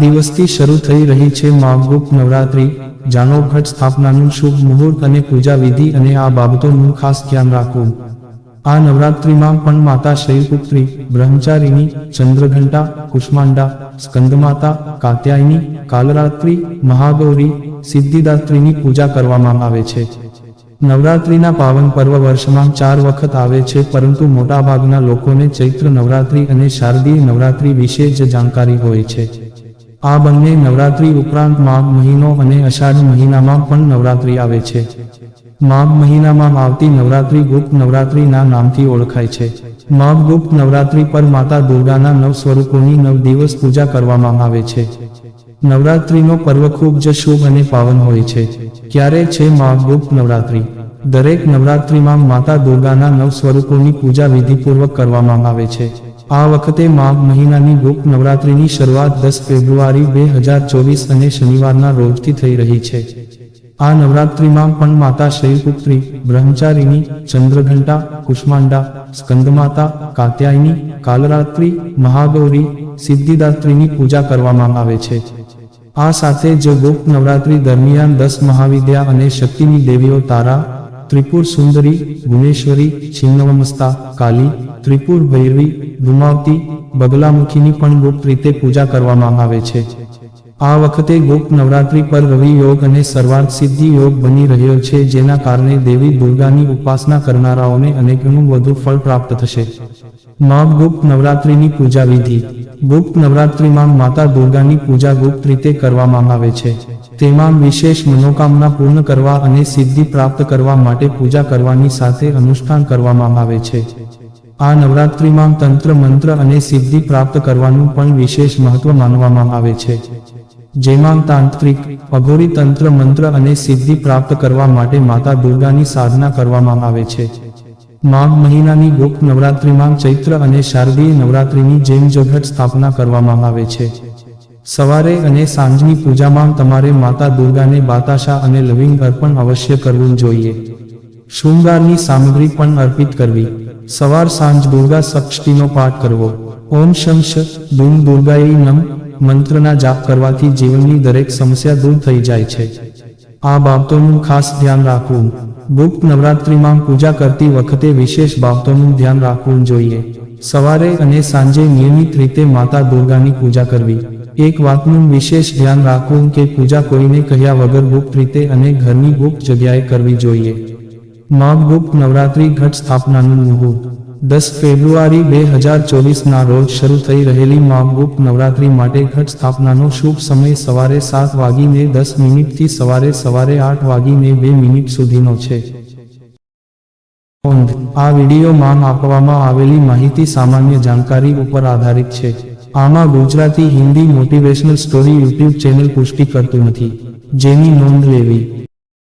દિવસથી શરૂ થઈ રહી છે માવગુપ્ત નવરાત્રી. જાણો સ્થાપનાનું શુભ મુહૂર્ત અને પૂજા વિધિ અને આ બાબતોનું ખાસ ધ્યાન રાખવું. આ નવરાત્રિમાં પણ માતા શૈલપુત્રી, બ્રહ્મચારીની, ચંદ્રઘંટા, કુષ્માંડા, સ્કંદમાતા, કાત્યાયની, કાલરાત્રી, મહાગૌરી, સિદ્ધિદાત્રીની પૂજા કરવામાં આવે છે. નવરાત્રિના પાવન પર્વ વર્ષમાં ચાર વખત આવે છે, પરંતુ મોટાભાગના લોકોને ચૈત્ર નવરાત્રિ અને શારદીય નવરાત્રિ વિશે જ જાણકારી હોય છે. આ બંને નવરાત્રિ ઉપરાંત માઘ મહિનો અને અષાઢ મહિનામાં પણ નવરાત્રિ આવે છે. માઘ મહિનામાં આવતી નવરાત્રિ ગુપ્ત નવરાત્રિના નામથી ઓળખાય છે. માઘ ગુપ્ત નવરાત્રિ પર માતા દુર્ગાના નવ સ્વરૂપોની નવ દિવસ પૂજા કરવામાં આવે છે. નવરાત્રિનો પર્વ ખૂબ જ શુભ અને પાવન હોય છે. ક્યારે છે માઘ ગુપ્ત નવરાત્રિ? દરેક નવરાત્રિમાં માતા દુર્ગાના નવ સ્વરૂપોની પૂજા વિધિપૂર્વક કરવામાં આવે છે. આ વખતે માઘ મહિનાની ગુપ્ત નવરાત્રિની શરૂઆત દસ ફેબ્રુઆરી બે હજાર ચોવીસ અને શનિવારના રોજથી થઈ રહી છે. આ નવરાત્રિમાં પણ માતા શૈલપુત્રી, બ્રહ્મચારીની, ચંદ્રઘંટા, કુષ્માંડા, સ્કંદમાતા, કાત્યાયની, કાલરાત્રી, મહાગૌરી, સિદ્ધિદાત્રીની પૂજા કરવામાં આવે છે. આ સાથે જ ગુપ્ત નવરાત્રી દરમિયાન દસ મહાવિદ્યા અને શક્તિની દેવીઓ તારા ત્રિપુર સુંદરી ગુણેશ્વરી છિન્નવમસ્તા કાલી ત્રિપુર ભૈરવી ધુમાવતી બગલામુખીની પણ ગુપ્ત રીતે પૂજા કરવામાં આવે છે આ વખતે ગુપ્ત નવરાત્રી પર રવિ યોગ અને સર્વાર્થ સિદ્ધિ યોગ બની રહ્યો છે જેના કારણે દેવી દુર્ગાની ઉપાસના કરનારાઓને અનેકનું વધુ ફળ પ્રાપ્ત થશે માં ગુપ્ત નવરાત્રીની પૂજા વિધિ ગુપ્ત નવરાત્રીમાં માતા દુર્ગાની પૂજા ગુપ્ત રીતે કરવામાં આવે છે તેમાં વિશેષ મનોકામના પૂર્ણ કરવા અને સિદ્ધિ પ્રાપ્ત કરવા માટે પૂજા કરવાની સાથે અનુષ્ઠાન કરવામાં આવે છે. આ નવરાત્રિમાં તંત્ર મંત્ર અને સિદ્ધિ પ્રાપ્ત કરવાનું પણ વિશેષ મહત્વ માનવામાં આવે છે. જેમાં તાંત્રિક, અઘોરી તંત્ર મંત્ર અને સિદ્ધિ પ્રાપ્ત કરવા માટે માતા દુર્ગાની સાધના કરવામાં આવે છે. માઘ મહિનાની ગુપ્ત નવરાત્રિમાં ચૈત્ર અને શારદીય નવરાત્રિની જેમ જગત સ્થાપના કરવામાં આવે છે. સવારે અને સાંજની પૂજામાં તમારે માતા દુર્ગાને બાતાશા અને લવિંગ અર્પણ અવશ્ય કરવું જોઈએ. શૃંગારની સામગ્રી પણ અર્પિત કરવી. સવાર સાંજ દુર્ગા સપ્ષ્ટિનો પાઠ કરવો. ઓમ શંશ દુમ દુર્ગાય નમ, મંત્રના જાપ કરવાથી જીવનની દરેક સમસ્યા દૂર થઈ જાય છે. આ બાબતોનું ખાસ ધ્યાન રાખવું. ગુપ્ત નવરાત્રિમાં પૂજા કરતી વખતે વિશેષ બાબતોનું ધ્યાન રાખવું જોઈએ. સવારે અને સાંજે નિયમિત રીતે માતા દુર્ગાની પૂજા કરવી. એક વાતનું વિશેષ ધ્યાન રાખવું કે પૂજા કોઈને કહ્યા વગર ગુપ્ત રીતે અને ઘરની ગુપ્ત જગ્યાએ કરવી જોઈએ. માં ગુપ્ત નવરાત્રી ઘટ સ્થાપનાનું મુહૂર્ત. દસ ફેબ્રુઆરી બે હજાર ચોવીસના રોજ શરૂ થઈ રહેલી માઘ ગુપ્ત નવરાત્રી માટે ઘટ સ્થાપનાનો શુભ સમય સવારે સાત વાગીને દસ મિનિટથી સવારે સવારે આઠ વાગીને બે મિનિટ સુધીનો છે. આ આ વિડીયોમાં આપવામાં આવેલી માહિતી સામાન્ય જાણકારી ઉપર આધારિત છે. આમાં Gujarati Hindi motivational story YouTube channel પુષ્ટિ કરતું નથી. જેની નોંધ લેવી.